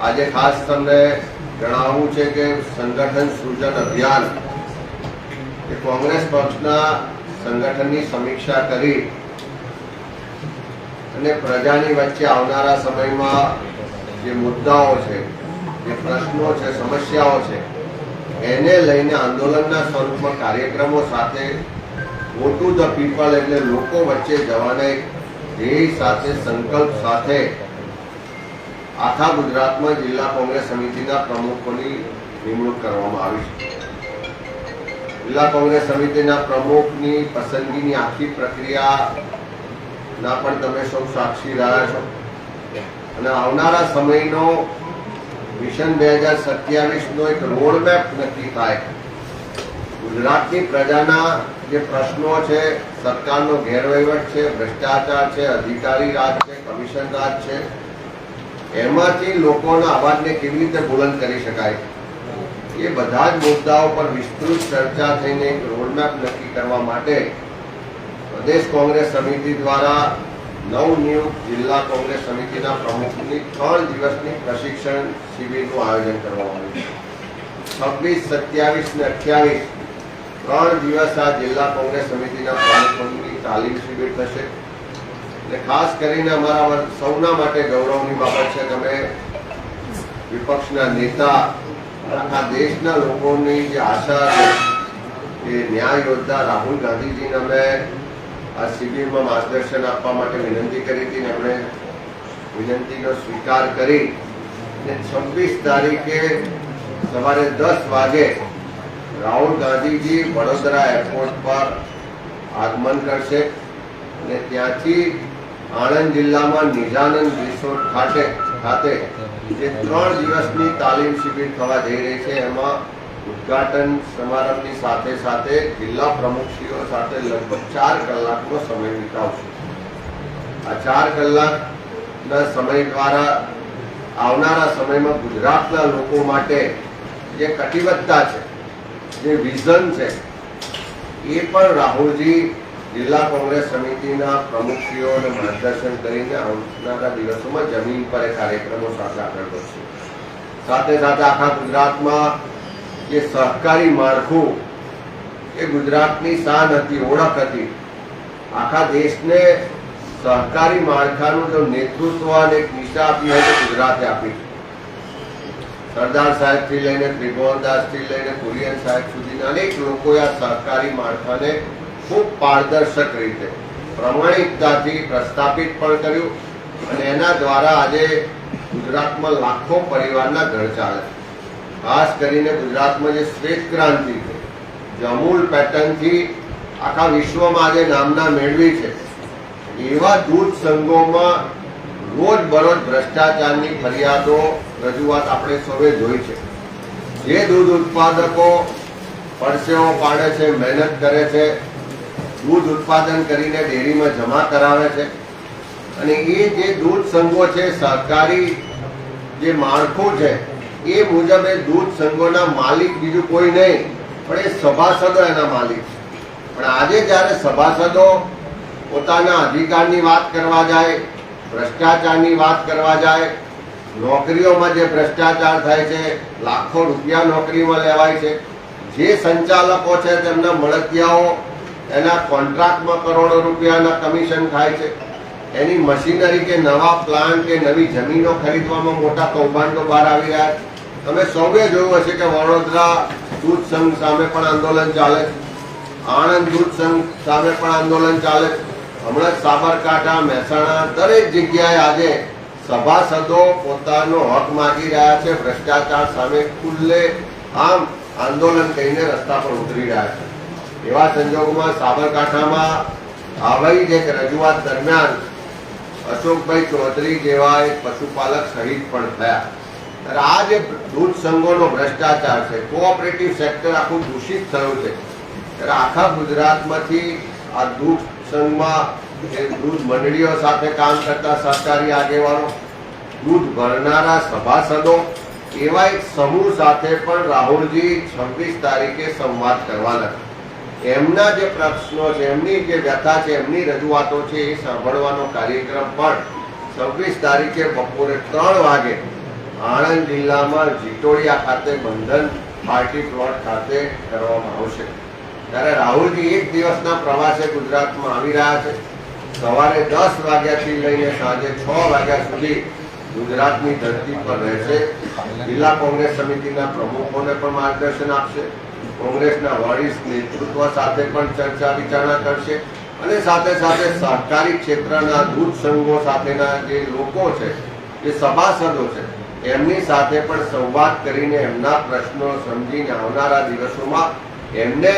આજે ખાસ તમને જણાવવું છે કે સંગઠન સૃજન અભિયાન એ કોંગ્રેસ પક્ષના સંગઠનની સમીક્ષા કરી અને પ્રજાની વચ્ચે આવનારા સમયમાં જે મુદ્દાઓ છે, જે પ્રશ્નો છે, સમસ્યાઓ છે, એને લઈને આંદોલનના સ્વરૂપમાં કાર્યક્રમો સાથે, મોટું ધ પીપલ એટલે લોકો વચ્ચે જવાના એક ધ્યેય સાથે, સંકલ્પ સાથે આખા ગુજરાતમાં જિલ્લા કોંગ્રેસ સમિતિના પ્રમુખોની નિમણૂક કરવામાં આવી છે. જિલ્લા કોંગ્રેસ સમિતિના પ્રમુખની પસંદગીની આખી પ્રક્રિયાના પણ તમે સૌ સાક્ષી રહ્યા છો. અને આવનારા સમયનો મિશન બે હજાર સત્યાવીસનો એક રોડમેપ નક્કી થાય. ગુજરાતની પ્રજાના જે પ્રશ્નો છે, સરકારનો ગેરવહીવટ છે, ભ્રષ્ટાચાર છે, અધિકારી રાજ છે, કમિશન રાજ છે એમાંથી લોકોના અવાજને કેવી રીતે બુલંદ કરી શકાય? એ બધા જ મુદ્દાઓ પર વિસ્તૃત ચર્ચા થઈને એક રોડમેપ નક્કી કરવા માટે પ્રદેશ કોંગ્રેસ સમિતિ દ્વારા નવનિયુક્ત જિલ્લા કોંગ્રેસ સમિતિના પ્રમુખની ત્રણ દિવસની પ્રશિક્ષણ શિબિરનું આયોજન કરવામાં આવ્યું છે. છવ્વીસ, સત્યાવીસ ને અઠ્યાવીસ ત્રણ દિવસ આ જિલ્લા કોંગ્રેસ સમિતિના પ્રમુખોની તાલીમ શિબિર થશે. એટલે ખાસ કરીને અમારા સૌના માટે ગૌરવની બાબત છે, તમે વિપક્ષના નેતા આખા દેશના લોકોની જે આશા એ ન્યાય યોદ્ધા રાહુલ ગાંધીજીને અમે આ શિબિરમાં માર્ગદર્શન આપવા માટે વિનંતી કરી હતી અને એમણે વિનંતીનો સ્વીકાર કરી. અને છવ્વીસ તારીખે સવારે દસ વાગે રાહુલ ગાંધીજી વડોદરા એરપોર્ટ પર આગમન કરશે. અને ત્યાંથી આણંદ જિલ્લામાં નિજાનંદ રિસોર્ટ ખાતે ખાતે જે ત્રણ દિવસની તાલીમ શિબિર થવા જઈ રહી છે, એમાં ઉદ્ઘાટન સમારંભની સાથે સાથે જિલ્લા પ્રમુખશ્રીઓ સાથે લગભગ ચાર કલાકનો સમય વિતાવશે. આ ચાર કલાકના સમય દ્વારા આવનારા સમયમાં ગુજરાતના લોકો માટે જે કટિબદ્ધતા છે, જે વિઝન છે, એ પણ રાહુલજી જિલ્લા કોંગ્રેસ સમિતિના પ્રમુખશ્રીઓને માર્ગદર્શન કરીને આવનારા દિવસોમાં જમીન પર કાર્યક્રમો સાથે આગળ વધશે. સાથે સાથે આખા ગુજરાતમાં જે સહકારી માળખું એ ગુજરાતની શાન હતી, ઓળખ હતી, આખા દેશને સહકારી માળખાનું જો નેતૃત્વ અને એક દિશા આપી હોય તો ગુજરાતે આપી. સરદાર સાહેબથી લઈને ત્રિભુવનદાસથી લઈને કુરિયન સાહેબ સુધીના અનેક લોકોએ આ સહકારી માળખાને ખૂબ પારદર્શક રીતે પ્રમાણિકતાથી પ્રસ્થાપિત પણ કર્યું અને એના દ્વારા આજે ગુજરાતમાં લાખો પરિવારના ઘર ચાલે ખાસ કરીને ગુજરાતમાં જે શ્વેત ક્રાંતિ છે, જે અમૂલ પેટર્નથી આખા વિશ્વમાં આજે નામના મેળવી છે, એવા દૂધ સંઘોમાં રોજ બરોજ ભ્રષ્ટાચારની ફરિયાદો, રજૂઆત આપણે સૌએ જોઈ છે. જે દૂધ ઉત્પાદકો પરસેવો પાડે છે, મહેનત કરે છે દૂધ ઉત્પાદન કરીને ડેરીમાં જમા કરાવે છે. અને એ જે દૂધ સંઘો છે, સરકારી જે માળખું છે, એ મુજબ એ દૂધ સંઘોના માલિક બીજું કોઈ નહીં, પણ એ સભાસદો એના માલિક છે. પણ આજે જ્યારે સભાસદો પોતાના અધિકારની વાત કરવા જાય, ભ્રષ્ટાચારની વાત કરવા જાય, નોકરીઓમાં જે ભ્રષ્ટાચાર થાય છે, લાખો રૂપિયા નોકરીમાં લેવાય છે, જે સંચાલકો છે, તેમના મળતિયાઓ એના કોન્ટ્રાક્ટમાં કરોડો રૂપિયાના કમિશન થાય છે. એની મશીનરી કે નવા પ્લાન્ટ કે નવી જમીનો ખરીદવામાં મોટા કૌભાંડો બહાર આવી રહ્યા છે. તમે સૌએ જોયું હશે કે વડોદરા દૂધ સંઘ સામે પણ આંદોલન ચાલે આણંદ દૂધ સંઘ સામે પણ આંદોલન ચાલે હમણાં સાબરકાંઠા, મહેસાણા દરેક જગ્યાએ આજે સભાસદો પોતાનો હક માગી રહ્યા છે, ભ્રષ્ટાચાર સામે ખુલ્લે આમ આંદોલન કરીને રસ્તા પર ઉતરી રહ્યા છે. એવા સંજોગોમાં સાબરકાંઠામાં આવી જ એક રજૂઆત દરમિયાન અશોકભાઈ ચૌધરી જેવા એક પશુપાલક શહીદ પણ થયા. આ જે દૂધ સંઘોનો ભ્રષ્ટાચાર છે કોઓપરેટિવ સેક્ટર આખું દૂષિત થયું છે. ત્યારે આખા ગુજરાતમાંથી આ દૂધ સંઘમાં દૂધ મંડળીઓ સાથે કામ કરતા સરકારી આગેવાનો, દૂધ ભરનારા સભાસદો, એવા એક સમૂહ સાથે પણ રાહુલજી છવ્વીસ તારીખે સંવાદ કરવાના છે એમના જે પ્રશ્નો છે, એમની જે વ્યથા છે, એમની રજૂઆતો છે, એ સાંભળવાનો કાર્યક્રમ પણ છવ્વીસ તારીખે બપોરે ત્રણ વાગે આણંદ જિલ્લામાં જીટોડિયા ખાતે બંધન પાર્ટી પ્લોટ ખાતે કરવામાં આવશે. ત્યારે રાહુલજી એક દિવસના પ્રવાસે ગુજરાતમાં આવી રહ્યા છે. સવારે દસ વાગ્યાથી લઈને સાંજે છ વાગ્યા સુધી ગુજરાતની ધરતી પર રહેશે. જિલ્લા કોંગ્રેસ સમિતિના પ્રમુખોને પણ માર્ગદર્શન આપશે. કોંગ્રેસના વરિષ્ઠ નેતૃત્વ સાથે પણ ચર્ચા વિચારણા કરશે અને સાથે સાથે સહકારી ક્ષેત્રના દૂધ સંઘો સાથેના જે લોકો છે, જે સભાસદો છે, એમની સાથે પણ સંવાદ કરીને એમના પ્રશ્નો સમજીને આવનારા દિવસોમાં એમને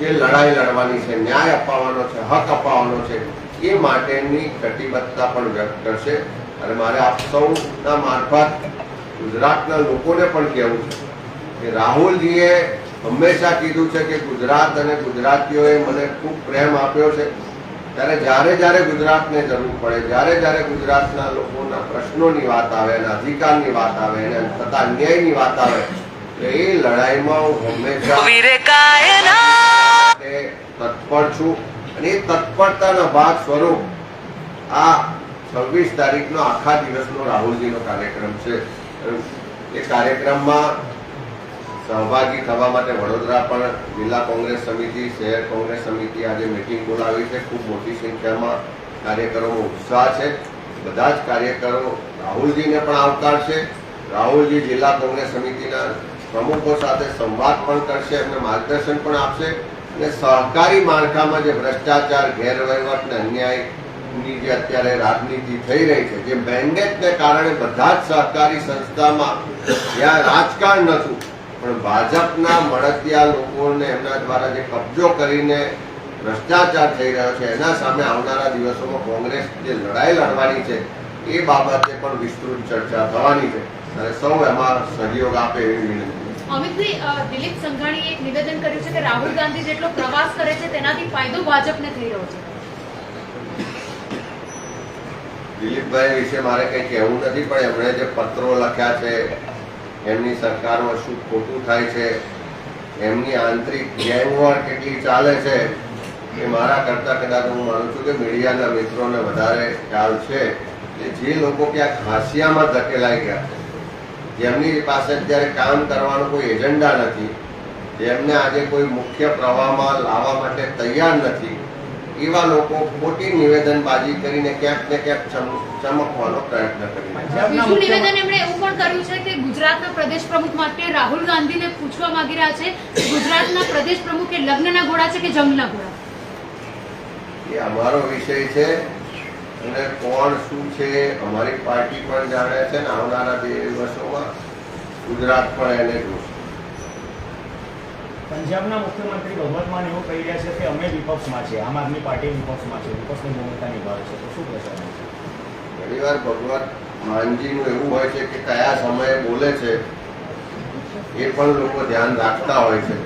જે લડાઈ લડવાની છે, ન્યાય અપાવવાનો છે, હક અપાવવાનો છે, એ માટેની કટિબદ્ધતા પણ વ્યક્ત કરશે. અને મારે આપ સૌના મારફત ગુજરાતના લોકોને પણ કહેવું છે કે રાહુલજીએ હંમેશા કીધું છે કે ગુજરાત અને ગુજરાતીઓએ મને ખૂબ પ્રેમ આપ્યો છે. ત્યારે જ્યારે જ્યારે ગુજરાતને જરૂર પડે જ્યારે જ્યારે ગુજરાતના લોકોના પ્રશ્નોની વાત આવે એના અધિકારની વાત આવે એને થતા અન્યાયની વાત આવે એ લડાઈમાં હું હંમેશા તત્પર છું. અને એ તત્પરતાના ભાગ સ્વરૂપ આ છવ્વીસ તારીખનો આખા દિવસનો રાહુલજીનો કાર્યક્રમ છે. એ કાર્યક્રમમાં સહભાગી થવા માટે વડોદરા પણ જિલ્લા કોંગ્રેસ સમિતિ, શહેર કોંગ્રેસ સમિતિ આજે મિટિંગ બોલાવી છે. ખૂબ મોટી સંખ્યામાં કાર્યકરોનો ઉત્સાહ છે. બધા જ કાર્યકરો રાહુલજીને પણ આવકારશે. રાહુલજી જિલ્લા કોંગ્રેસ સમિતિના પ્રમુખો સાથે સંવાદ પણ કરશે, એમને માર્ગદર્શન પણ આપશે અને સહકારી માળખામાં જે ભ્રષ્ટાચાર, ગેરવહીવટ અને અન્યાયની જે અત્યારે રાજનીતિ થઈ રહી છે, જે મેન્ડેટને કારણે બધા જ સહકારી સંસ્થામાં જ્યાં રાજકારણ નતું પણ ભાજપના મળતિયા લોકોને એમના દ્વારા જે કબજો કરીને ભ્રષ્ટાચાર થઈ રહ્યો છે એના સામે આવનારા દિવસોમાં કોંગ્રેસ જે લડાઈ લડવાની છે એ બાબતે પણ વિસ્તૃત ચર્ચા થવાની છે. અને સૌ એમાં સહયોગ આપે એવી વિનંતી. અમિતભાઈ દિલીપ સંઘાણીએ એક નિવેદન કર્યું છે કે રાહુલ ગાંધી જેટલો પ્રવાસ કરે છે તેનાથી ફાયદો ભાજપને થઈ રહ્યો છે. દિલીપભાઈ વિશે મારે કંઈ કહેવું નથી પણ એમણે જે પત્રો લખ્યા છે એમની સરકારમાં શું ખોટું થાય છે, એમની આંતરિક ગેંગવોર કેટલી ચાલે છે, એ મારા કરતાં કદાચ હું માનું છું કે મીડિયાના મિત્રોને વધારે ખ્યાલ છે કે જે લોકો ક્યાંક હાંસિયામાં ધકેલાઈ ગયા છે. જેમની પાસે અત્યારે કામ કરવાનો કોઈ એજન્ડા નથી જેમને આજે કોઈ મુખ્ય પ્રવાહમાં લાવવા માટે તૈયાર નથી એવા લોકો મોટી નિવેદનબાજી કરીને ક્યાંક ને ક્યાંક ચમકવાનો પ્રયત્ન કરી નિવેદન એમણે એવું પણ કર્યું છે કે ગુજરાતના પ્રદેશ પ્રમુખ માટે રાહુલ ગાંધીને પૂછવા માંગી રહ્યા છે કે ગુજરાતના પ્રદેશ પ્રમુખ એ લગ્નના ઘોડા છે કે જંગના ઘોડા? એ અમારો વિષય છે અને કોણ શું છે અમારી પાર્ટી પણ જાણે છે ને આવનારા બે વર્ષોમાં ગુજરાત પણ એને જોશે. પંજાબના મુખ્યમંત્રી ભગવત માન એવું કહી રહ્યા છે કે અમે વિપક્ષમાં છીએ આમ આદમી પાર્ટી વિપક્ષમાં છે વિપક્ષની ભૂમિકા નિભાવે છે. તો શું કહેશો ઘણીવાર ભગવત માનજીનું એવું હોય છે કે કયા સમયે બોલે છે એ પણ લોકો ધ્યાન રાખતા હોય છે.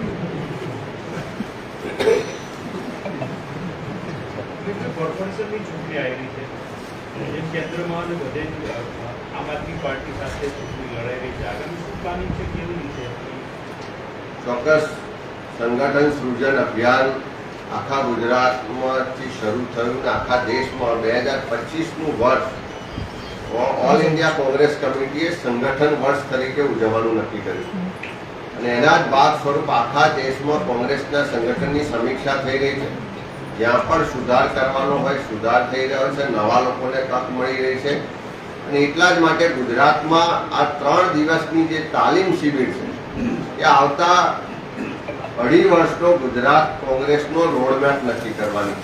કોર્પોરેશનની ચૂંટણી આવી છે. જે કેન્દ્રમાં અને બધે જ આમ આદમી પાર્ટી સાથે ચૂંટણી લડાઈ રહી છે. આગામી શું પ્લાનિંગ છે કેવી રીતે? ચોક્કસ સંગઠન સૃજન અભિયાન આખા ગુજરાતમાંથી શરૂ થયું આખા દેશમાં બે હજાર પચીસનું વર્ષ. ઓલ ઇન્ડિયા કોંગ્રેસ કમિટીએ સંગઠન વર્ષ તરીકે ઉજવવાનું નક્કી કર્યું. અને એના જ ભાગ સ્વરૂપ આખા દેશમાં કોંગ્રેસના સંગઠનની સમીક્ષા થઈ રહી છે. જ્યાં પણ સુધાર કરવાનો હોય, સુધાર થઈ રહ્યો છે, નવા લોકોને તક મળી રહી છે. અને એટલા જ માટે ગુજરાતમાં આ ત્રણ દિવસની જે તાલીમ શિબિર છે, એ આવતા અઢી વર્ષનો ગુજરાત કોંગ્રેસનો રોડમેપ નક્કી કરવાની.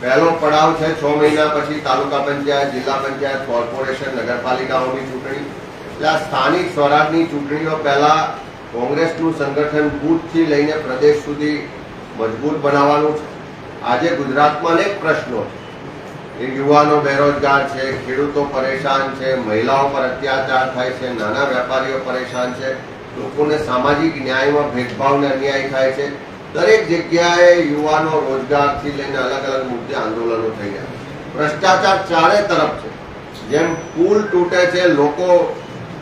પહેલો પડાવ છે છ મહિના પછી તાલુકા પંચાયત, જિલ્લા પંચાયત, કોર્પોરેશન, નગરપાલિકાઓની ચૂંટણી. એટલે આ સ્થાનિક સ્વરાજની ચૂંટણીઓ પહેલા કોંગ્રેસનું સંગઠન બૂથથી લઈને પ્રદેશ સુધી મજબૂત બનાવવાનું છે. આજે ગુજરાતમાં અનેક પ્રશ્નો એ યુવાનો બેરોજગાર છે, ખેડૂતો પરેશાન છે, મહિલાઓ પર અત્યાચાર થાય છે, નાના વેપારીઓ પરેશાન છે. લોકોને સામાજિક ન્યાયમાં ભેદભાવ ને અન્યાય થાય છે. દરેક જગ્યાએ યુવાનો રોજગારથી લઈને અલગ અલગ મુદ્દે આંદોલનો થઈ રહ્યા. ભ્રષ્ટાચાર ચારે તરફ છે. જેમ પુલ તૂટે છે, લોકો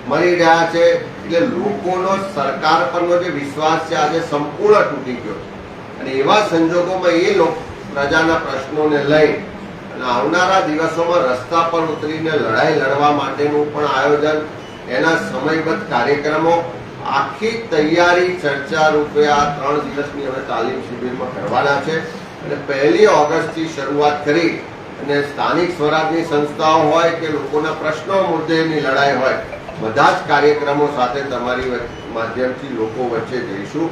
મરી રહ્યા છે, એટલે લોકોનો સરકાર પરનો જે વિશ્વાસ છે આજે સંપૂર્ણ તૂટી ગયો અને એવા સંજોગોમાં એ લોકો પ્રજાના પ્રશ્નોને લઈ અને આવનારા દિવસોમાં રસ્તા પર ઉતરીને લડાઈ લડવા માટેનું પણ આયોજન એના સમયબદ્ધ કાર્યક્રમો આખી તૈયારી, ચર્ચા રૂપે આ ત્રણ દિવસની અમે તાલીમ શિબિરમાં કરવાના છે. અને પહેલી ઓગસ્ટથી શરૂઆત કરી અને સ્થાનિક સ્વરાજની સંસ્થાઓ હોય કે લોકોના પ્રશ્નો મુદ્દેની લડાઈ હોય, બધા જ કાર્યક્રમો સાથે તમારી માધ્યમથી લોકો વચ્ચે જઈશું.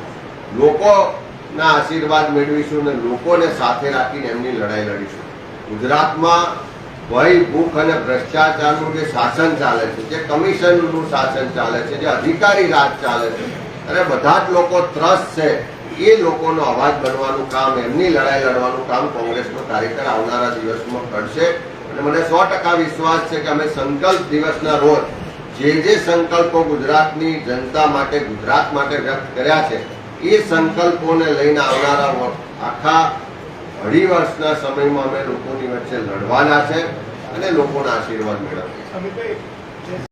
લોકોના આશીર્વાદ મેળવીશું અને લોકોને સાથે રાખીને એમની લડાઈ લડીશું. ગુજરાતમાં ભય, ભૂખ અને ભ્રષ્ટાચારનું જે શાસન ચાલે છે, જે કમિશનનું શાસન ચાલે છે, જે અધિકારી રાજ ચાલે છે અને બધા જ લોકો ત્રસ્ત છે, એ લોકોનો અવાજ બનવાનું કામ, એમની લડાઈ લડવાનું કામ કોંગ્રેસનો કાર્યકર આવનારા દિવસમાં કરશે. અને મને સો ટકા વિશ્વાસ છે કે અમે સંકલ્પ દિવસના રોજ જે જે સંકલ્પો ગુજરાતની જનતા માટે, ગુજરાત માટે વ્યક્ત કર્યા છે, એ સંકલ્પોને લઈને આવનારા આખા અઢી વર્ષના સમયમાં અમે લોકોની વચ્ચે લડવાના છે અને લોકોના આશીર્વાદ મેળવવાના છે